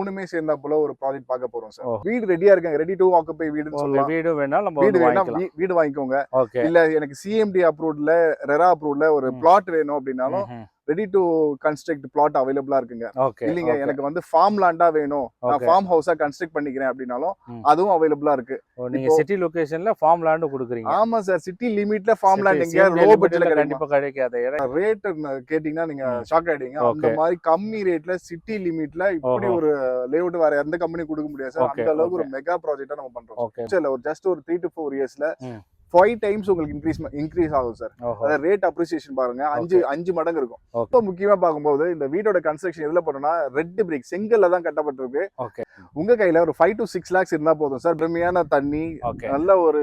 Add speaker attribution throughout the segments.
Speaker 1: மூணுமே சேர்ந்தா போல ஒரு ப்ராஜெக்ட் பார்க்க போறோம் சார். வீடு ரெடியா இருக்காங்க ரெடி டு ஆக்குபை வீடுன்னு சொல்லலாம்.
Speaker 2: வீடு வேணாலும் நம்ம
Speaker 1: வீடு வேணா வீடு வாங்கிக்கோங்க. இல்ல எனக்கு சிஎம்டி அப்ரூவ்ட்ல ரெரா அப்ரூவ்ட்ல ஒரு. பிளாட் வேணும் அப்படின்னாலும் ரெடி டு கன்ஸ்ட்ரக்ட் பிளாட் அவைலபிளா இருக்குங்க. இல்லைங்க எனக்கு வந்து ஃபார்ம் லேண்டா வேணும். நான். ஃபார்ம் ஹவுஸா கன்ஸ்ட்ரக்ட் பண்ணிக்கிறேன் அப்படின்னாலும். அதுவும் அவைலபிளா இருக்கு.
Speaker 2: நீங்க சிட்டி லொகேஷன்ல ஃபார்ம் லேண்ட் கொடுக்குறீங்க.
Speaker 1: ஆமா சார் சிட்டி லிமிட்ல ஃபார்ம் லேண்ட் எங்க லோ பட்ஜெட்ல
Speaker 2: கண்டிப்பா கிடைக்காது.
Speaker 1: ரேட் கேட்டீங்கன்னா நீங்க. ஷாக் ஆயிடுங்க அந்த. மாதிரி கம்மி ரேட்ல சிட்டி லிமிட்ல இப்படி. ஒரு லேஅவுட் வேற எந்த கம்பெனி கொடுக்க முடியாது சார் அந்த அளவுக்கு ஒரு மெகா ப்ராஜெக்டா நம்ம பண்றோம். ஒரு ஜஸ்ட் ஒரு த்ரீ டு ஃபோர் இயர்ஸ்ல. ஃபைவ் டைம்ஸ் உங்களுக்கு இன்க்ரீஸ் இன்க்ரீஸ் ஆகும் சார் அதாவது ரேட் அப்ரிசியேஷன் பாருங்க. அஞ்சு அஞ்சு மடங்கு இருக்கும். இப்போ முக்கியமா பார்க்கும்போது இந்த வீட்டோட கன்ஸ்ட்ரக்ஷன் எதுல பண்ணணும்னா ரெட் பிரிக் செங்கல்ல தான் கட்டப்பட்டிருக்கு.
Speaker 2: ஓகே
Speaker 1: உங்க கையில ஒரு ஃபைவ் டு சிக்ஸ் லேக்ஸ் இருந்தா போதும் சார் பெருமையான தண்ணி நல்ல ஒரு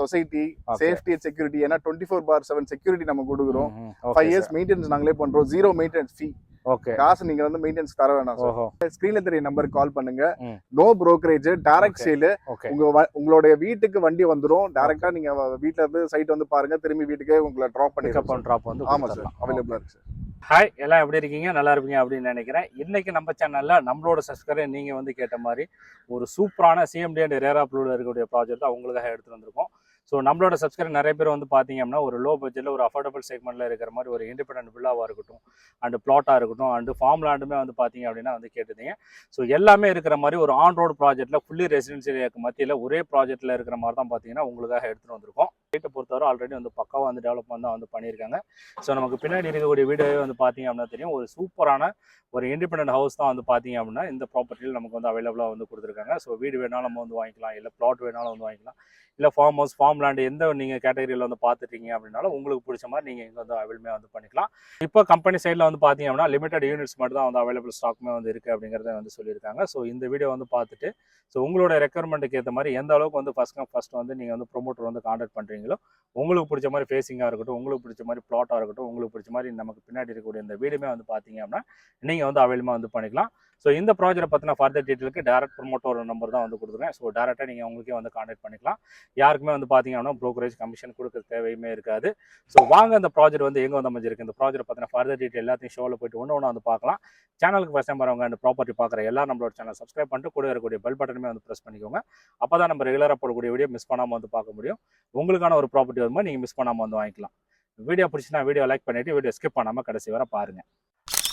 Speaker 1: சொசைட்டி. சேஃப்டி அண்ட் செக்யூரிட்டி ஏன்னா twenty four by seven security நம்ம கொடுக்குறோம். ஃபைவ் இயர்ஸ் மெயின்டெனன்ஸ் நாங்களே பண்றோம். Zero maintenance fee
Speaker 2: okay.
Speaker 1: காசு நீங்க வந்து மெயின்டெனன்ஸ் தர வேணாம் ஸ்கிரீன்ல தெரிய நம்பருக்கு கால் பண்ணுங்க. No brokerage direct. Sale
Speaker 2: okay.
Speaker 1: உங்க வ- உங்களுடைய வீட்டுக்கு வண்டி வந்துரும். டைரக்டா நீங்க வீட்ல இருந்து சைட் வந்து பாருங்க. திரும்பி வீட்டுக்கே உங்களை டிராப்
Speaker 2: அண்ட் ட்ராப் வந்து
Speaker 1: ஆமா சார். அவைலபிளா இருக்கு சார்
Speaker 2: ஹாய் எல்லாம் எப்படி இருக்கீங்க? நல்லா இருப்பீங்க அப்படின்னு நினைக்கிறேன். இன்னைக்கு நம்ம சேனல்ல நம்மளோட சப்ஸ்கிரைபர் நீங்க வந்து கேட்ட மாதிரி ஒரு சூப்பரான சிஎம்டி அண்ட் ரேரா ப்ளூல இருக்கக்கூடிய ப்ராஜெக்ட் தான் உங்களுக்காக எடுத்து வந்திருக்கோம். ஸோ நம்மளோட சப்ஸ்கிரைபர் நிறைய பேர் வந்து பார்த்தீங்க அப்படின்னா ஒரு லோ பட்ஜெட்டில் ஒரு அஃபோர்டபுள் செக்மெண்ட்டில் இருக்கிற மாதிரி ஒரு இண்டிபெண்டன்ட் வில்லாவாக இருக்கட்டும் அண்டு பிளாட்டாக இருக்கட்டும் அண்டு ஃபார்ம் லேண்டுமே வந்து பார்த்தீங்க அப்படின்னா வந்து கேட்டுதீங்க ஸோ எல்லாமே இருக்கிற மாதிரி ஒரு ஆன் ரோடு ப்ராஜெக்ட்டில் ஃபுல்லி ரெசிடென்சியல் மத்தியில் ஒரே ப்ராஜெக்ட்டில் இருக்கிற மாதிரி தான் பார்த்தீங்கன்னா உங்களுக்காக எடுத்துகிட்டு வந்திருக்கோம். சைட்டை பொறுத்தவரை ஆல்ரெடி வந்து பக்காவாக வந்து டெவலப்மெண்ட் தான் வந்து பண்ணியிருக்காங்க. ஸோ நமக்கு பின்னாடி இருக்கக்கூடிய வீடியோவே வந்து பார்த்தீங்க அப்படின்னா தெரியும். ஒரு சூப்பரான ஒரு இண்டிபெண்டன்ட் ஹவுஸ் தான் வந்து பார்த்தீங்க அப்படின்னா இந்த ப்ராப்பர்ட்டியில் நமக்கு வந்து அவைலபிளாக வந்து கொடுத்துருக்காங்க. ஸோ வீடு வேணாலும் நம்ம வந்து வாங்கிக்கலாம். இல்லை பிளாட் வேணாலும் வந்து வாங்கிக்கலாம். இல்லை ஃபார்ம் ஹவுஸ் ஃபார்ம் லேண்ட் எந்த நீங்கள் கேட்டகரியில் வந்து பார்த்துட்டீங்க அப்படின்னாலும் உங்களுக்கு பிடிச்ச மாதிரி நீங்கள் இங்கே வந்து அவைலமே வந்து பண்ணிக்கலாம். இப்போ கம்பெனி சைடில் வந்து பார்த்தீங்க அப்படின்னா லிமிடெட் யூனிட்ஸ் மட்டும் தான் வந்து அவைலபிள் ஸ்டாக்குமே வந்து இருக்குது அப்படிங்கிறத வந்து சொல்லியிருக்காங்க. ஸோ இந்த வீடியோ வந்து பார்த்துட்டு ஸோ உங்களோட ரெக்குவயர்மெண்ட்டுக்கு ஏற்ற மாதிரி எந்த அளவுக்கு வந்து ஃபஸ்ட் கம் ஃபஸ்ட் வந்து நீங்கள் வந்து ப்ரொமோட்டர் வந்து கான்டாக்ட் பண்ணுறீங்களோ உங்களுக்கு பிடிச்ச மாதிரி ஃபேஸிங்காக இருக்கட்டும் உங்களுக்கு பிடிச்ச மாதிரி ப்ளாட்டாக இருக்கட்டும் உங்களுக்கு பிடிச்ச மாதிரி நமக்கு பின்னாடி இருக்கக்கூடிய இந்த வீடுமே வந்து பார்த்தீங்க அப்படின்னா நீங்கள் வந்து அவைலமாக வந்து பண்ணிக்கலாம். ஸோ இந்த ப்ராஜெக்ட் பற்றின ஃபர்தர் டீட்டெயிலுக்கு டேரக்ட் ப்ரொமோட்டர் நம்பர் தான் வந்து கொடுத்துருக்கேன். ஸோ டேரெக்டாக நீங்கள் உங்களுக்கே வந்து காண்டாக்ட் பண்ணிக்கலாம். யாருக்குமே வந்து பார்த்தீங்க அப்படின்னா ப்ரோக்கரேஜ் கமிஷன் கொடுக்க தேவையுமே இருக்காது. ஸோ வாங்க அந்த ப்ராஜெக்ட் வந்து எங்கே வந்து அமைஞ்சிருக்கு? இந்த ப்ராஜெக்ட் பற்றின ஃபர்தர் டீட்டெயில் எல்லாத்தையும் ஷோவில் போயிட்டு ஒன்று ஒன்று வந்து பார்க்கலாம் சேனலுக்கு ஃபஸ்ட் டைம் வரவங்க அந்த ப்ராப்பர்ட்டி பார்க்குற எல்லா நம்மளோட சேனல் சப்ஸ்கிரைப் பண்ணிட்டு கூட இருக்கக்கூடிய பெல் பட்டனுமே வந்து ப்ரெஸ் பண்ணிக்கோங்க. அப்போ தான் நம்ம ரெகுலராக போடக்கூடிய வீடியோ மிஸ் பண்ணாமல் வந்து பார்க்க முடியும். உங்களுக்கான ஒரு ப்ராப்பர்ட்டி வரும்போது நீங்கள் மிஸ் பண்ணாமல் வந்து வாங்கிக்கலாம். வீடியோ பிடிச்சினா வீடியோ லைக் பண்ணிவிட்டு வீடியோ ஸ்கிப் பண்ணாமல் கடைசி வரை பாருங்க.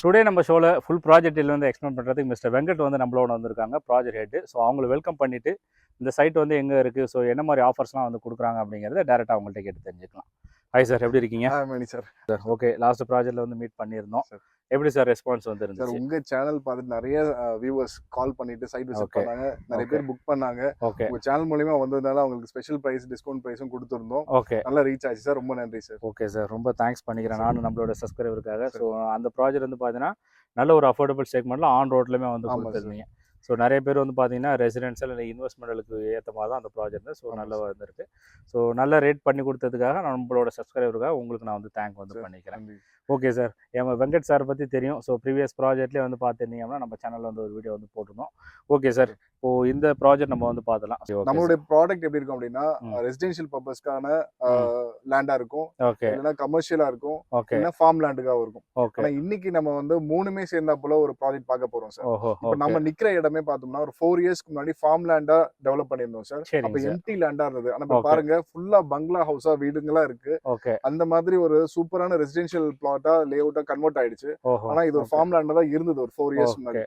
Speaker 2: டுடே நம்ம ஷோவில் ஃபுல் ப்ராஜெக்டில் வந்து எக்ஸ்பிளைன் பண்ணுறதுக்கு மிஸ்டர் வெங்கட் வந்து நம்மளோட வந்திருக்காங்க ப்ராஜெக்ட் ஹெட் ஸோ அவங்களை வெல்கம் பண்ணிவிட்டு இந்த சைட் வந்து எங்கே இருக்குது ஸோ என்ன மாதிரி ஆஃபர்ஸ்லாம் வந்து கொடுக்குறாங்க அப்படிங்கிறத டேரெக்டாக அவங்கள்ட்ட கேட்டு தெரிஞ்சுக்கலாம். ஹாய் சார் எப்படி இருக்கீங்க?
Speaker 1: Mani sir
Speaker 2: sir okay last ப்ராஜெக்ட்டில் வந்து மீட் பண்ணியிருந்தோம். எப்படி சார் ரெஸ்பான்ஸ் வந்து
Speaker 1: சார் உங்க சேனல் பார்த்துட்டு நிறைய வியூவர்ஸ் கால் பண்ணிட்டு சைட் விசிட். பண்ணாங்க. நிறைய. பேர் புக் பண்ணாங்க.
Speaker 2: ஓகே.
Speaker 1: உங்க சேனல் மூலியமா வந்ததுனால அவங்களுக்கு ஸ்பெஷல் பிரைஸ் டிஸ்கவுண்ட் பிரைஸும் கொடுத்துருந்தோம்.
Speaker 2: ஓகே.
Speaker 1: நல்லா ரீச் ஆச்சு சார். ரொம்ப நன்றி சார்.
Speaker 2: Okay sir. ரொம்ப தேங்க்ஸ் பண்ணிக்கிறேன். நானும் நம்மளோட சப்ஸ்கிரைபருக்காக. ஸோ அந்த ப்ராஜெக்ட் வந்து பார்த்தீங்கன்னா நல்ல ஒரு அஃபோர்டபுள் செக்மெண்ட்டில் ஆன் ரோட்லையுமே வந்து. கொடுத்துருந்தீங்க. ஸோ நிறைய பேர் வந்து பார்த்தீங்கன்னா ரெசிடென்ஷியல் இல்லை இன்வெஸ்ட்மெண்ட்டுக்கு ஏற்ற மாதிரி தான் அந்த ப்ராஜெக்ட் ஸோ நல்லா. வந்திருக்கு. ஸோ நல்ல ரேட் பண்ணி கொடுத்ததுக்காக நம்மளோட சப்ஸ்கிரைபருக்காக உங்களுக்கு நான் வந்து தேங்க் வந்து. பண்ணிக்கிறேன். Okay sir. என் வெங்கட் சார் பற்றி தெரியும். ஸோ ப்ரீவியஸ் ப்ராஜெக்ட்லேயே வந்து பார்த்துருந்தீங்கன்னா நம்ம சேனலில் வந்து ஒரு வீடியோ வந்து போட்டிருந்தோம். Okay sir. இப்போ இந்த ப்ராஜெக்ட் நம்ம வந்து பார்த்துலாம்
Speaker 1: நம்மளுடைய ப்ராடக்ட் எப்படி இருக்கும் அப்படின்னா. ரெசிடென்ஷியல் பர்பஸ்க்கான லேண்டா இருக்கும்.
Speaker 2: ஓகே
Speaker 1: இல்லைன்னா கமர்ஷியலா இருக்கும்.
Speaker 2: ஓகே
Speaker 1: இல்லைன்னா ஃபார்ம் லேண்டுக்காக இருக்கும்.
Speaker 2: ஓகே
Speaker 1: ஆனா இன்னைக்கு நம்ம வந்து மூணுமே சேர்ந்தா போல ஒரு ப்ராஜெக்ட் பார்க்க போறோம் சார். இப்போ நம்ம நிக்கிற இடமே பார்த்தோம்னா ஒரு ஃபோர் இயர்ஸ்க்கு முன்னாடி ஃபார்ம் லேண்டா டெவலப் பண்ணியிருந்தோம் சார். அப்ப. எம்டி லேண்டா இருந்தது. ஆனா இப்ப. பாருங்க ஃபுல்லா பங்களா ஹவுஸா வீடுங்களா இருக்கு. அந்த மாதிரி ஒரு சூப்பரான ரெசிடென்ஷியல் பிளாட்டா லே அவுட்டா கன்வெர்ட் ஆயிடுச்சு. ஆனா இது ஒரு ஃபார்ம் லேண்டா தான் இருந்தது ஒரு ஃபோர் இயர்ஸ் முன்னாடி.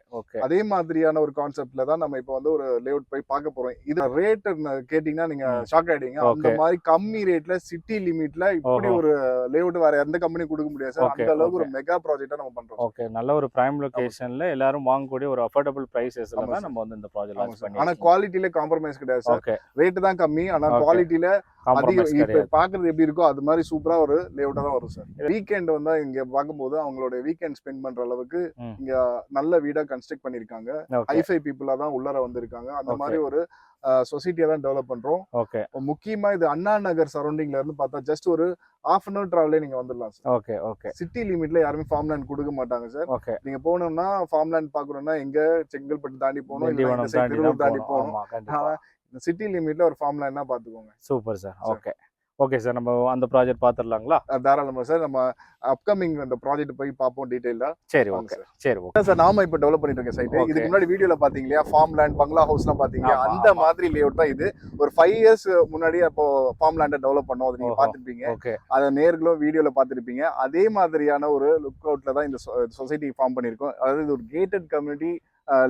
Speaker 1: அதே மாதிரியான ஒரு கான்செப்ட்ல தான் நம்ம இப்போ வந்து ஒரு லேஅவுட் போய் பார்க்க போறோம். இது ரேட் கேட்டீங்கன்னா நீங்க. ஷாக் ஆயிடுங்க அந்த. மாதிரி கம்மி ரேட்ல சிட்டி லிமிட்ல இப்படி. ஒரு லேஅவுட் வேற எந்த கம்பெனி கொடுக்க முடியாது சார். அந்த அளவுக்கு. ஒரு மெகா ப்ராஜெக்டா நம்ம பண்றோம்
Speaker 2: ஓகே நல்ல ஒரு பிரைம் லொகேஷன்ல எல்லாரும் வாங்கக்கூடிய ஒரு அஃபோர்டபுள் பிரைசஸ்ல
Speaker 1: ஆமா
Speaker 2: தான். நம்ம வந்து இந்த ப்ராஜெக்ட் லான்ச்
Speaker 1: சார். ஆனா
Speaker 2: பண்ணி
Speaker 1: குவாலிட்டில காம்ப்ரமைஸ் கிடையாது சார் ரேட் தான் கம்மி ஆனா. குவாலிட்டில அதிகம்
Speaker 2: காம்ப்ரமைஸ்
Speaker 1: இப்ப பாக்குறது எப்படி இருக்கோ அது மாதிரி சூப்பரா ஒரு லேஅவுட்டா தான் வரும் சார் வீக்கெண்ட் வந்து இங்க பார்க்கும்போது அவங்களோட வீக்கெண்ட் ஸ்பெண்ட் பண்ற அளவுக்கு. இங்க நல்ல வீடா கன்ஸ்ட்ரக்ட் பண்ணிருக்காங்க ஹைஃபை பீப்புளா தான் உள்ளர வந்திருக்காங்க அந்த. மாதிரி ஒரு சொசைட்டியா தான் டெவலப் பண்றோம்.
Speaker 2: ஓகே
Speaker 1: முக்கியமா இது அண்ணா நகர் சரௌண்டிங்ல இருந்து பார்த்தா ஜஸ்ட் ஒரு ஹாஃப் அன் அவர் டிராவலே நீங்க வந்துடலாம் சார்
Speaker 2: ஓகே ஓகே
Speaker 1: சிட்டி லிமிட்ல யாருமே ஃபார்ம் லேண்ட் கொடுக்க மாட்டாங்க சார்
Speaker 2: ஓகே
Speaker 1: நீங்க போனோம்னா ஃபார்ம் லேண்ட் பாக்குறோம்னா எங்க செங்கல்பட்டு தாண்டி போகணும் இல்ல
Speaker 2: தாண்டி போகணும்.
Speaker 1: சிட்டி லிமிட்ல ஒரு ஃபார்ம் லேண்ட்னா பாத்துக்கோங்க
Speaker 2: super sir. Okay okay sir நம்ம அந்த ப்ராஜெக்ட் பார்த்துடலாங்களா
Speaker 1: அஹ் தாராளமா சார் நம்ம அப்கமிங் அந்த ப்ராஜெக்ட் போய் பார்ப்போம் டீடைலா
Speaker 2: சரி ஓகே
Speaker 1: சார்
Speaker 2: சரி ஓகே
Speaker 1: சார் நாம இப்ப டெவலப் பண்ணிட்டு இருக்க சைட். இதுக்கு முன்னாடி வீடியோல பாத்தீங்க இல்லையா ஃபார்ம் லேண்ட் பங்களா ஹவுஸ்லாம் பாத்தீங்க
Speaker 2: ஆமா,
Speaker 1: அந்த. மாதிரி லேஅவுட் தான் இது. ஒரு ஃபைவ் இயர்ஸ் முன்னாடி அப்போ ஃபார்ம் லேண்டை டெவலப் பண்ணோம். அது நீங்க
Speaker 2: ஓஹோ.
Speaker 1: பாத்துருப்பீங்க.
Speaker 2: ஓகே
Speaker 1: அதை நேர்களும் வீடியோல பார்த்துருப்பீங்க அதே மாதிரியான ஒரு லுக் அவுட்ல தான் இந்த சொசைட்டி ஃபார்ம் பண்ணியிருக்கோம். அதாவது இது ஒரு கேட்டட் கம்யூனிட்டி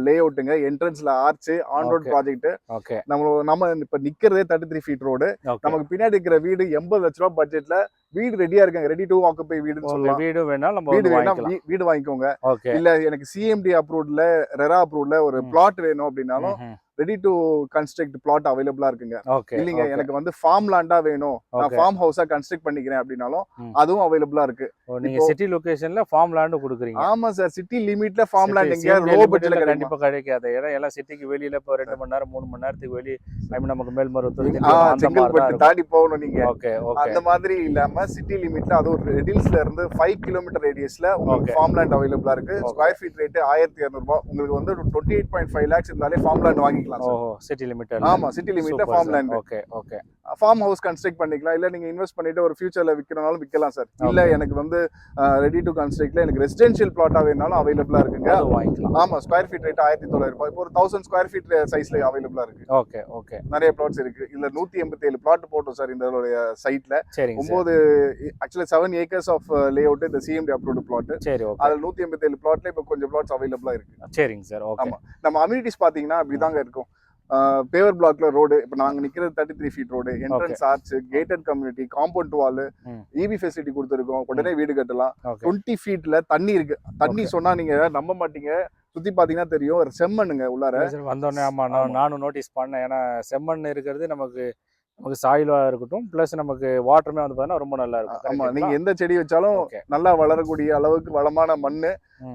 Speaker 1: லே அவுட்டுங்க என்ட்ரன்ஸ்ல ஆர்ச் ஆன் ரோட். ப்ராஜெக்ட் நம்ம நம்ம இப்ப நிக்கிறதே தேர்ட்டி த்ரீ ஃபீட் ரோடு நமக்கு பின்னாடி இருக்கிற வீடு எண்பது லட்ச ரூபா பட்ஜெட்ல வீடு ரெடியா இருக்காங்க. ரெடி டு ஆக்குப்பை வீடுன்னு சொல்லலாம்.
Speaker 2: வீடு வேணாலும் நம்ம
Speaker 1: வீடு வேணா வீடு வாங்கிக்கோங்க. இல்ல எனக்கு சிஎம்டி அப்ரூவ்ட்ல ரெரா அப்ரூவ்ட்ல ஒரு. பிளாட் வேணும் அப்படின்னாலும் ரெடி டு கன்ஸ்ட்ரக்ட் பிளாட் அவைலபிளா இருக்குங்க. இல்லைங்க எனக்கு வந்து ஃபார்ம் லேண்டா வேணும். நான். ஃபார்ம் ஹவுஸா கன்ஸ்ட்ரக்ட் பண்ணிக்கிறேன் அப்படின்னாலும். அதுவும் அவைலபிளா இருக்கு.
Speaker 2: நீங்க சிட்டி லொகேஷன்ல ஃபார்ம் லேண்ட் கொடுக்குறீங்க.
Speaker 1: ஆமா சார் சிட்டி லிமிட்ல ஃபார்ம் லேண்ட் எங்க லோ பட்ஜெட்ல
Speaker 2: கண்டிப்பா கிடைக்காது. ஏன்னா எல்லாம் சிட்டிக்கு வெளியில இப்போ ரெண்டு மணி நேரம் மூணு மணி நேரத்துக்கு வெளியே ஐ மீன் நமக்கு மேல்மருவத்தூர்
Speaker 1: தாண்டி போகணும் நீங்க.
Speaker 2: ஓகே
Speaker 1: அந்த மாதிரி இல்லாம சிட்டி லிமிட்ல அது ஒரு ரெடில்ஸ்ல இருந்து ஃபைவ் கிலோமீட்டர் ரேடியஸ்ல உங்களுக்கு. ஃபார்ம் லேண்ட் அவைலபிளா இருக்கு. ஸ்கொயர் ஃபீட் ரேட் ஆயிரத்தி இரநூறுபா உங்களுக்கு வந்து twenty eight point five lakhs இருந்தாலே ஃபார்ம் லேண்ட் வாங்கிக்கலாம்
Speaker 2: ஓஹோ சிட்டி லிமிட்டட்
Speaker 1: ஆமா city லிமிட்ல farm land
Speaker 2: okay okay
Speaker 1: farm house construct பண்ணிக்கலாம். இல்ல நீங்க இன்வெஸ்ட் பண்ணிட்டு ஒரு ஃபியூச்சர்ல விற்கிறனாலும் விற்கலாம் சார் இல்ல. எனக்கு வந்து ரெடி டு கன்ஸ்ட்ரக்ட்ல எனக்கு ரெசிடென்ஷியல் பிளாட்டா வேணாலும் அவைலபிளா இருக்குங்க.
Speaker 2: வாங்கிக்கலாம்.
Speaker 1: ஆமா ஸ்கொயர் ஃபீட் ரேட் ஆயிரத்தி தொள்ளாயிரம் ரூபாய். இப்போ ஒரு தௌசண்ட் ஸ்கொயர் ஃபீட் சைஸ்ல அவைலபிளா இருக்கு.
Speaker 2: ஓகே ஓகே
Speaker 1: நிறைய பிளாட்ஸ் இருக்கு. இதுல நூத்தி எண்பத்தி ஏழு பிளாட் போட்டோம் சார் இந்த சைட்ல
Speaker 2: சரிங்க சார்
Speaker 1: ஒன்பது actually seven acres of layout இந்த சிஎம்டி அப்ரூவ்டு பிளாட்
Speaker 2: சரி
Speaker 1: அதுல நூத்தி எண்பத்தி ஏழு பிளாட்ல இப்போ கொஞ்சம் பிளாட்ஸ் அவைலபிளா இருக்கு.
Speaker 2: சரிங்க சார் ஓகே
Speaker 1: ஆமா. நம்ம அம்யூனிட்டிஸ் பாத்தீங்கன்னா அப்படிதாங்க இருக்கும். பேவர் பிளாக்ல ரோடு இப்போ நாங்க நிக்கிறது thirty three feet road entrance arch gated community compound wall. EB facility கொடுத்துருக்கோம். உடனே வீடு கட்டலாம். டுவெண்ட்டி ஃபீட்ல தண்ணி இருக்கு. தண்ணி. சொன்னா நீங்க நம்ப மாட்டீங்க. சுத்தி பாத்தீங்கன்னா தெரியும். செம்மண்ணுங்க உள்ளார.
Speaker 2: வந்தோடனே ஆமா நான் நானும் நோட்டீஸ் பண்ணேன். ஏன்னா செம்மண் இருக்கிறது நமக்கு நமக்கு சாயிலா இருக்கட்டும். ப்ளஸ் நமக்கு வாட்டருமே வந்து பார்த்தீங்கன்னா ரொம்ப நல்லா இருக்கும்.
Speaker 1: ஆமா
Speaker 2: correct
Speaker 1: நீங்க
Speaker 2: ங்களா?
Speaker 1: எந்த செடி வச்சாலும் நல்லா வளரக்கூடிய அளவுக்கு வளமான மண்ணு.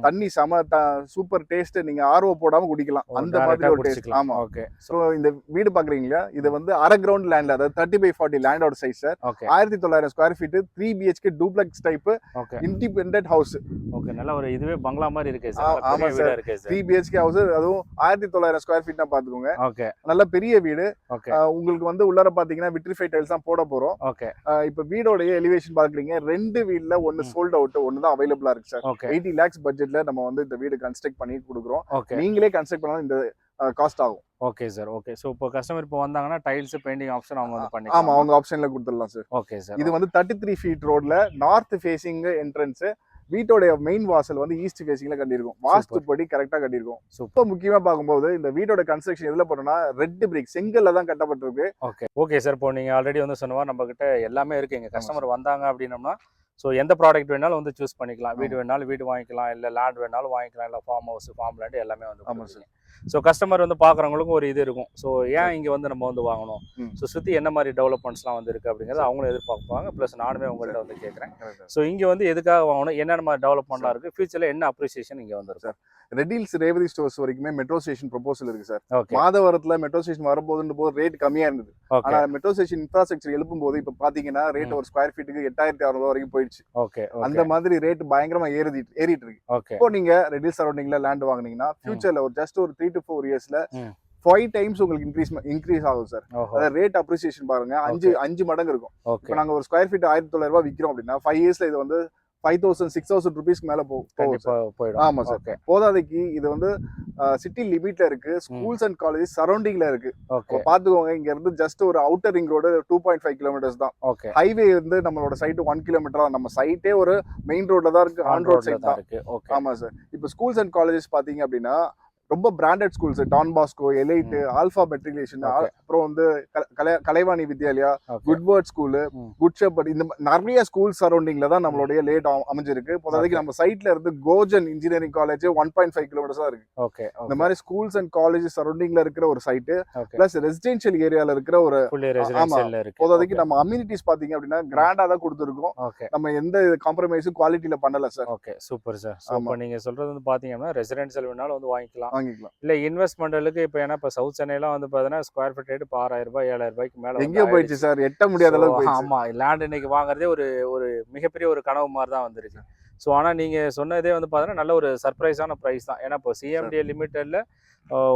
Speaker 1: தண்ணி செம சூப்பர் டேஸ்ட் நீங்க ஆர்வ போடாம குடிக்கலாம். அந்த மாதிரி ஒரு டேஸ்ட். ஆமா.
Speaker 2: ஓகே
Speaker 1: ஸோ இந்த வீடு பாக்குறீங்களா? இது வந்து அரை கிரவுண்ட் லேண்ட்ல அதாவது தேர்ட்டி பை ஃபார்ட்டி லேண்டோட சைஸ் சார் ஆயிரத்தி தொள்ளாயிரம் square feet three BHK duplex type independent house
Speaker 2: okay நல்ல ஒரு இதுவே பங்களா மாதிரி இருக்கு சார்
Speaker 1: ஆமா சார். த்ரீ பிஹெச்கே ஹவுஸ் அதுவும் ஆயிரத்தி தொள்ளாயிரம் ஸ்கொயர் ஃபீட்னா பாத்துக்கோங்க.
Speaker 2: ஓகே
Speaker 1: நல்ல பெரிய வீடு. உங்களுக்கு வந்து உள்ளார பாத்தீங்கன்னா விட்ரிஃபை டைல்ஸ் தான் போட போறோம்.
Speaker 2: ஓகே
Speaker 1: இப்ப வீடோடைய எலிவேஷன் பாக்குறீங்க ரெண்டு வீட்ல ஒன்னு. சோல்ட் அவுட் ஒன்னு தான் அவைலபிளா இருக்கு சார் எயிட்டி லேக்ஸ் பட்ஜெட்ல நம்ம வந்து இந்த வீடு கன்ஸ்ட்ரக்ட் பண்ணி கொடுக்குறோம்.
Speaker 2: ஓகே
Speaker 1: நீங்களே கன்ஸ்ட்ரக்ட் பண்ணாலும் இந்த காஸ்ட் ஆகும்.
Speaker 2: ஓகே சார் ஓகே ஸோ இப்போ கஸ்டமர் இப்போ வந்தாங்கன்னா டைல்ஸ் பெயிண்டிங் ஆப்ஷன் அவங்க வந்து
Speaker 1: ஆமா
Speaker 2: பண்ணிக்கலாம்.
Speaker 1: அவங்க ஆப்ஷன்ல கொடுத்துடலாம் சார்
Speaker 2: ஓகே சார்
Speaker 1: இது வந்து தேர்ட்டி த்ரீ ஃபீட் ரோட்ல நார்த் ஃபேசிங் என்ட்ரன்ஸ் வீட்டோட மெயின் வாசல் வந்து ஈஸ்ட் ஃபேசிங்ல கட்டியிருக்கும். வாஸ்துப்படி கரெக்டா கட்டியிருக்கும்.
Speaker 2: சூப்பர்
Speaker 1: இப்போ முக்கியமா பார்க்கும்போது இந்த வீட்டோட கன்ஸ்ட்ரக்ஷன் எதுல பண்ணோம்னா ரெட் பிரிக் செங்கல்ல தான் கட்டப்பட்டிருக்கு.
Speaker 2: ஓகே ஓகே சார் இப்போ நீங்கள் ஆல்ரெடி வந்து சொன்னவா நம்ம கிட்ட எல்லாமே இருக்கு. எங்கள் கஸ்டமர் வந்தாங்க அப்படின்னம்னா ஸோ எந்த ப்ராடக்ட் வேணாலும் வந்து சூஸ் பண்ணிக்கலாம். வீடு வேணாலும் வீடு வாங்கிக்கலாம். இல்லை லேண்ட் வேணாலும் வாங்கிக்கலாம். இல்லை ஃபார்ம் ஹவுஸ் ஃபார்ம் லேண்ட் எல்லாமே வந்து
Speaker 1: ஆமா
Speaker 2: கொடுக்குறீங்க ஸோ கஸ்டமர் வந்து பார்க்குறவங்களுக்கும் ஒரு இது இருக்கும். ஸோ ஏன் இங்கே வந்து நம்ம வந்து வாங்கணும். ஸோ சுற்றி என்ன மாதிரி டெவலப்மெண்ட்ஸ்லாம் வந்து இருக்குது அப்படிங்கிறத அவங்களும் எதிர்பார்ப்பாங்க. ப்ளஸ் நானுமே உங்கள்கிட்ட வந்து கேட்குறேன் ஸோ இங்கே வந்து எதுக்காக வாங்கணும்? என்னென்ன மாதிரி டெவலப்மெண்ட்லாம் இருக்குது ஃபியூச்சரில் என்ன அப்ரிசியேஷன் இங்கே வந்துருக்கு
Speaker 1: ரெடில்ஸ் ரேவதி ஸ்டோர்ஸ் வரைக்குமே மெட்ரோ ஸ்டேஷன் ப்ரொபோசல் இருக்கு சார் மாதவரத்துல மெட்ரோ ஸ்டேஷன் வரும்போதுன்ற போது ரேட் கம்மியா இருந்தது.
Speaker 2: ஓகே
Speaker 1: ஆனா மெட்ரோ ஸ்டேஷன் இன்ஃப்ராஸ்ட்ரக்சர் எழுப்பும் போது இப்ப பாத்தீங்கன்னா ரேட். ஒரு ஸ்கொயர் ஃபீட்டுக்கு எட்டாயிரத்தி அறுநூறு வரைக்கும் போயிடுச்சு.
Speaker 2: ஓகே
Speaker 1: அந்த மாதிரி ரேட் பயங்கரமா ஏறிட்டு ஏறிட்டு இருக்கு. இப்போ நீங்க ரெடில் சரௌண்டிங்ல லேண்ட் வாங்குனீங்கன்னா ஃபியூச்சர்ல ஒரு ஜஸ்ட் ஒரு த்ரீ டு ஃபோர் இயர்ஸ்ல. ஃபைவ் டைம்ஸ் உங்களுக்கு இன்க்ரீஸ் இன்க்ரீஸ் ஆகும் சார் அதாவது ரேட் அப்ரிசியேஷன் பாருங்க. அஞ்சு அஞ்சு மடங்கு இருக்கும். இப்போ நாங்க ஒரு ஸ்கொயர் ஃபீட் ஆயிரத்தி தொள்ளாயிரம் ரூபாய் விற்கிறோம் அப்படின்னா ஃபைவ் இயர்ஸ்ல இது வந்து ஃபைவ் தௌசண்ட் சிக்ஸ் தௌசண்ட் ருபீஸ்க்கு மேல போகும் ஆமா சார். போதாதைக்கு இது வந்து சிட்டி லிமிட்ல இருக்கு. ஸ்கூல்ஸ் அண்ட் காலேஜ் சரௌண்டிங்ல இருக்கு. பாத்துக்கோங்க இங்க இருந்து ஜஸ்ட் ஒரு outer ring road two point five kilometers தான். ஹைவே வந்து நம்மளோட சைட் ஒன் கிலோமீட்டர் தான். நம்ம சைட்டே ஒரு மெயின் ரோட்ல தான் இருக்கு. ஆன் ரோட் சைட் தான் ஆமா சார் இப்போ ஸ்கூல்ஸ் அண்ட் காலேஜஸ் பாத்தீங்க அப்படின்னா ரொம்ப branded schools Don Bosco Elite
Speaker 2: hmm.
Speaker 1: Alpha matriculation. அப்புறம் வந்து Kalaivani Vidyalaya
Speaker 2: okay
Speaker 1: good word school. Good shepherd இந்த நிறைய ஸ்கூல் சரௌண்டிங்ல தான் நம்மளுடைய லேட் அமைஞ்சிருக்கு. இப்போதைக்கு. நம்ம சைட்ல இருந்து Gojan engineering college one point five kilometers தான் இருக்கு.
Speaker 2: ஓகே
Speaker 1: இந்த மாதிரி ஸ்கூல்ஸ் அண்ட் காலேஜ் சரௌண்டிங்ல இருக்கிற ஒரு சைட்டு பிளஸ் ரெசிடென்ஷியல் ஏரியால இருக்கிற ஒரு ஆமா. இப்போதைக்கு நம்ம அம்யூனிட்டிஸ் பாத்தீங்க அப்படின்னா கிராண்டா தான் கொடுத்துருக்கோம். நம்ம எந்த காம்ப்ரமைஸும் குவாலிட்டியில பண்ணல சார்
Speaker 2: ஓகே சூப்பர் சார்
Speaker 1: ஆமா.
Speaker 2: நீங்க சொல்றது வந்து பாத்தீங்கன்னா ரெசிடென்ஷியல் வேணாலும் வந்து வாங்கிக்கலாம்.
Speaker 1: வாங்கிக்கலாம்.
Speaker 2: இல்ல இன்வெஸ்ட்மெண்ட்டுக்கு இப்போ ஏன்னா இப்போ சவுத் சென்னைலாம் வந்து பார்த்தீங்கன்னா ஸ்கொயர் ஃபீட் ரேட் இப்போ ஆறாயிரம் ரூபாய் ஏழாயிரம் ரூபாய்க்கு மேல
Speaker 1: எங்கேயோ போயிடுச்சு சார். எட்ட முடியாத அளவுக்கு போயிடுச்சு.
Speaker 2: ஆமா லேண்ட் இன்னைக்கு வாங்குறதே ஒரு ஒரு மிகப்பெரிய ஒரு கனவு மாதிரி தான் வந்துருக்கு ஸோ ஆனால் நீங்கள் சொன்னதே வந்து பார்த்தீங்கன்னா நல்ல ஒரு சர்ப்ரைஸான ப்ரைஸ் தான். ஏன்னா இப்போ சிஎம்டிஏ லிமிட்டடில்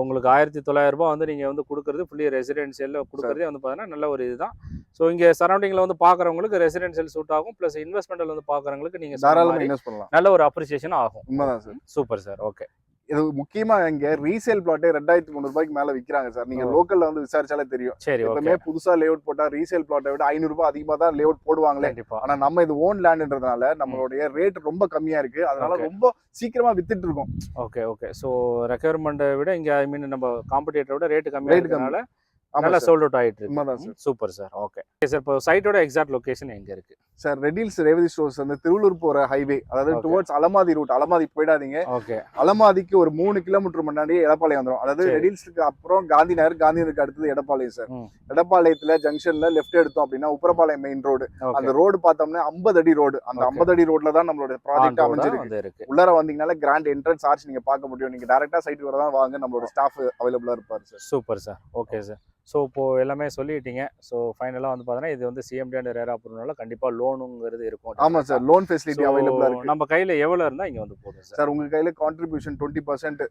Speaker 2: உங்களுக்கு ஆயிரத்தி தொள்ளாயிரம் ரூபாய் வந்து நீங்கள் வந்து கொடுக்குறது ஃபுல்லி ரெசிடென்ஷியலில் கொடுக்குறதே வந்து பார்த்தீங்கன்னா நல்ல ஒரு இதுதான். ஸோ இங்கே சரௌண்டிங்கில் வந்து பார்க்குறவங்களுக்கு ரெசிடென்ஷியல் சூட் ஆகும். ப்ளஸ் இன்வெஸ்ட்மெண்ட்டில் வந்து பார்க்குறவங்களுக்கு நீங்கள்
Speaker 1: தாராளமா இன்வெஸ்ட் பண்ணலாம்.
Speaker 2: நல்ல ஒரு அப்ரிசியேஷன் ஆகும்.
Speaker 1: உண்மைதான் சார்.
Speaker 2: சூப்பர் சார் ஓகே
Speaker 1: இது முக்கியமா இங்க ரீசேல் பிளாட்டே ரெண்டாயிரத்தி முந்நூறு ரூபாய்க்கு மேல விக்கிறாங்க சார். நீங்க. லோக்கல்ல வந்து விசாரிச்சாலே தெரியும்.
Speaker 2: சரி
Speaker 1: எப்பவுமே புதுசா லேஅவுட் போட்டா ரீசேல் பிளாட்டை விட ஐநூறு ரூபாய் அதிகமா தான் லேஅவுட் போடுவாங்களே. ஆனா நம்ம இது ஓன் லேண்ட்ன்றதுனால நம்மளுடைய ரேட் ரொம்ப கம்மியா இருக்கு. அதனால. ரொம்ப சீக்கிரமா வித்துட்டு இருக்கோம்.
Speaker 2: ஓகே ஓகே ஸோ ரெக்யர்மெண்ட்டை விட இங்கே ஐ மீன் நம்ம காம்படிட்டரை விட ரேட்டு கம்மியாக
Speaker 1: Rate கம்மி.
Speaker 2: இருக்கிறதுனால
Speaker 1: ஆமா
Speaker 2: நல்லா சோல்ட் அவுட் ஆகிட்டு இருக்கு. சூப்பர் சார் ஓகே சார் இப்போ சைட்டோட எக்ஸாக்ட் லொகேஷன் எங்கே இருக்கு?
Speaker 1: சார் ரெடில்ஸ் ரேவதி ஸ்டோர்ஸ் வந்து திருவள்ளூர் போற ஹைவே அதாவது. டுவர்ட்ஸ் அலமாதி ரூட் அலமாதி போயிடாதீங்க.
Speaker 2: ஓகே
Speaker 1: அலமாதிக்கு ஒரு மூணு கிலோமீட்டர் முன்னாடியே எடப்பாளையம் வந்துடும் அதாவது. ரெடில்ஸ்க்கு அப்புறம் காந்தி நகர் காந்தி நகருக்கு அடுத்தது எடப்பாளையம் சார். எடப்பாளையத்துல ஜங்ஷன்ல லெஃப்ட் எடுத்தோம் அப்படின்னா உப்பரப்பாளையம் மெயின் ரோடு அந்த ரோடு பார்த்தோம்னா 50 அடி ரோடு அந்த. 50 அடி ரோட்ல தான் நம்மளோட ப்ராஜெக்ட் அமைஞ்சிருக்கு. உள்ளார வந்தீங்கனால கிராண்ட் என்ட்ரன்ஸ் ஆர்ச் நீங்க பார்க்க முடியும். நீங்க டைரக்டா சைட் வர தான் வாங்க. நம்மளோட ஸ்டாஃப் அவைலபிளா இருப்பாரு sir
Speaker 2: super sir okay sir so இப்போ எல்லாமே சொல்லிட்டீங்க. ஸோ ஃபைனலாக வந்து பார்த்தீங்கன்னா இது வந்து சிஎம்டி அண்ட் ரேரா பொருள்னால கண்டிப்பாக லோனுங்கிறது இருக்கும்.
Speaker 1: ஆமா சார் லோன் ஃபெசிலிட்டி
Speaker 2: So,
Speaker 1: அவைலபிளா இருக்கு.
Speaker 2: நம்ம கையில் எவ்வளோ இருந்தால் இங்கே வந்து போதும் சார்
Speaker 1: சார் உங்க கையில contribution twenty percent.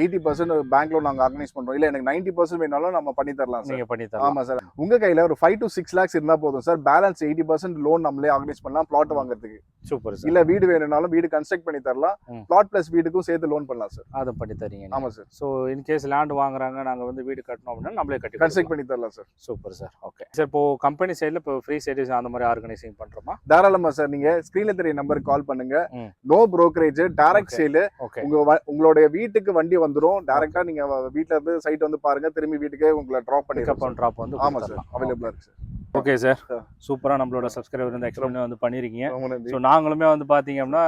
Speaker 1: Eighty percent bank loan நாங்க ஆர்கனைஸ் பண்றோம். இல்ல எனக்கு நைன்டி பர்சன்ட் வேணாலும் நம்ம பண்ணி தரலாம் சார்
Speaker 2: நீங்கள் பண்ணி தரலாம்.
Speaker 1: ஆமா சார் உங்க கையில ஒரு ஃபைவ் டு சிக்ஸ் லேக்ஸ் இருந்தா போதும் sir balance eighty percent loan நம்மளே ஆர்கனைஸ் பண்ணலாம் பிளாட் வாங்குறதுக்கு.
Speaker 2: சூப்பர் சார்
Speaker 1: இல்ல வீடு வேணும்னாலும் வீடு கன்ஸ்ட்ரக்ட் பண்ணி தரலாம். பிளாட் பிளஸ் வீடுக்கும் சேர்த்து லோன் பண்ணலாம் சார்
Speaker 2: அதை பண்ணி தரீங்க
Speaker 1: ஆமா சார்
Speaker 2: ஸோ இன்கேஸ் லேண்ட் வாங்குறாங்க நாங்கள் வந்து வீடு கட்டணும் அப்படின்னா நம்மளே கட்டி
Speaker 1: கன்ஸ்ட்ரக்ட் பண்ணி தரலாம் sir
Speaker 2: super sir okay sir இப்போ கம்பெனி சைடில் இப்போ ஃப்ரீ சர்வீஸ் அந்த மாதிரி ஆர்கனைசிங் பண்ணுறோமா
Speaker 1: தாராளமா சார் நீங்க ஸ்கிரீன்ல தெரிய நம்பருக்கு கால் பண்ணுங்க. No brokerage direct. சேல் உங்க உங்களுடைய வீட்டுக்கு வண்டி வந்துரும். டைரக்டா நீங்க வ- வீட்ல இருந்து சைட் வந்து பாருங்க. திரும்பி வீட்டுக்கே உங்களை டிராப்
Speaker 2: அண்ட் ட்ராப் வந்து
Speaker 1: ஆமா சார். அவைலபிளா இருக்கு சார்
Speaker 2: ஓகே சார். சூப்பராக நம்மளோட சப்ஸ்கிரைபர் வந்து எக்ஸ்பிளைன் வந்து பண்ணியிருக்கீங்க ஸோ நாங்களுமே வந்து பார்த்தீங்க அப்படின்னா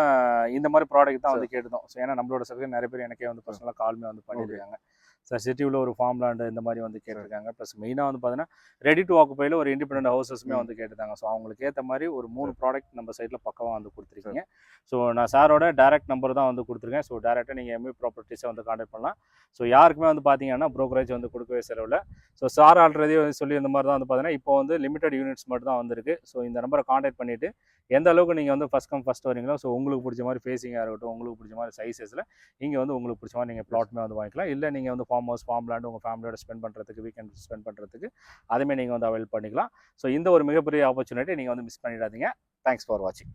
Speaker 2: இந்த மாதிரி ப்ராடக்ட் தான் வந்து கேட்டுதோம். ஸோ ஏன்னா நம்மளோட சப்ஸ்கிரைபர் நிறைய பேர் எனக்கே வந்து பர்சனலாக கால்மே வந்து பண்ணியிருக்காங்க சார் சிட்டியில் ஒரு ஃபார்ம் லேண்டு இந்த மாதிரி வந்து கேட்டிருக்காங்க. ப்ளஸ் மெயினாக வந்து பார்த்தீங்கன்னா ரெடி டு ஆக்குப்பையில் ஒரு இண்டிபெண்டன்ட் ஹவுசஸுமே. வந்து கேட்டிருந்தாங்க ஸோ அவங்களுக்கு ஏற்ற மாதிரி ஒரு மூணு ப்ராடக்ட் நம்ம சைட்டில் பக்கமாக வந்து கொடுத்துருக்கீங்க. ஸோ நான் சாரோட டேரக்ட் நம்பர் தான் வந்து கொடுத்துருக்கேன். ஸோ டேரெக்டாக நீங்கள் எம்இ ப்ராப்பர்ட்டிஸை வந்து கான்டாக்ட் பண்ணலாம். ஸோ யாருக்குமே வந்து பார்த்தீங்கன்னா ப்ரோக்கரேஜ் வந்து கொடுக்கவே செலவில் ஸோ சார் ஆல்ரெடி சொல்லி இந்த மாதிரி தான் வந்து பார்த்தீங்கன்னா இப்போ வந்து லிமிடெட் யூனிட்ஸ் மட்டும் தான் வந்திருக்கு. ஸோ இந்த நம்பரை கான்டாக்ட் பண்ணிவிட்டு எந்த அளவுக்கு நீங்கள் வந்து ஃபஸ்ட் கம் ஃபஸ்ட் வரீங்களோ ஸோ உங்களுக்கு பிடிச்ச மாதிரி ஃபேஸிங்காக இருக்கட்டும் உங்களுக்கு பிடிச்ச மாதிரி சைஸஸில் இங்கே வந்து உங்களுக்கு பிடிச்ச மாதிரி நீங்கள் பிளாட்மே வந்து வாங்கிக்கலாம். இல்லை நீங்கள் வந்து ஃபார்ம் ஹவுஸ் ஃபார்ம் லேண்ட் உங்கள் ஃபேமிலியோட ஸ்பெண்ட் பண்ணுறதுக்கு வீக்கெண்ட் ஸ்பெண்ட் பண்ணுறதுக்கு அதுமே நீங்கள் வந்து அவைல் பண்ணிக்கலாம். ஸோ இந்த ஒரு மிகப்பெரிய ஆப்பர்ச்சுனிட்டி நீங்கள் வந்து மிஸ் பண்ணிடாதீங்க. தேங்க்ஸ் ஃபார் வாட்சிங்